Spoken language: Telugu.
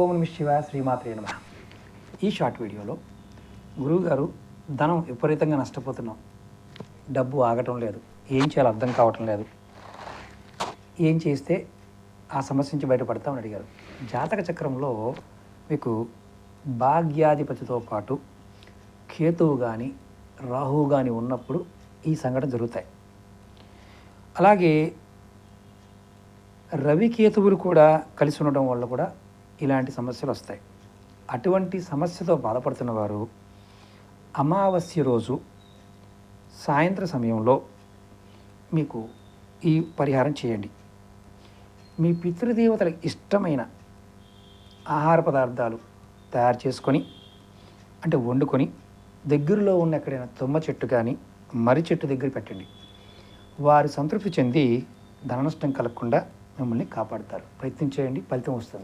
ఓం నమ శివ శ్రీమాత్రే నమ. ఈ షార్ట్ వీడియోలో గురువుగారు ధనం విపరీతంగా నష్టపోతున్నాం. డబ్బు ఆగటం లేదు. ఏం చేయాలో అర్థం కావటం లేదు. ఏం చేస్తే ఆ సమస్య నుంచి బయటపడతామని అడిగారు. జాతక చక్రంలో మీకు భాగ్యాధిపతితో పాటు కేతువు కానీ రాహువు కానీ ఉన్నప్పుడు ఈ సంఘటన జరుగుతాయి. అలాగే రవి కేతువులు కూడా కలిసి ఉండడం వల్ల కూడా ఇలాంటి సమస్యలు వస్తాయి. అటువంటి సమస్యతో బాధపడుతున్న వారు అమావాస్య రోజు సాయంత్ర సమయంలో మీకు ఈ పరిహారం చేయండి. మీ పితృదేవతలకు ఇష్టమైన ఆహార పదార్థాలు తయారు చేసుకొని అంటే వండుకొని దగ్గరలో ఉన్న ఎక్కడైనా తుమ్మ చెట్టు కానీ మర్రి చెట్టు దగ్గర పెట్టండి. వారు సంతృప్తి చెంది ధన నష్టం కలగకుండా మిమ్మల్ని కాపాడతారు. ప్రయత్నం చేయండి ఫలితం వస్తుంది.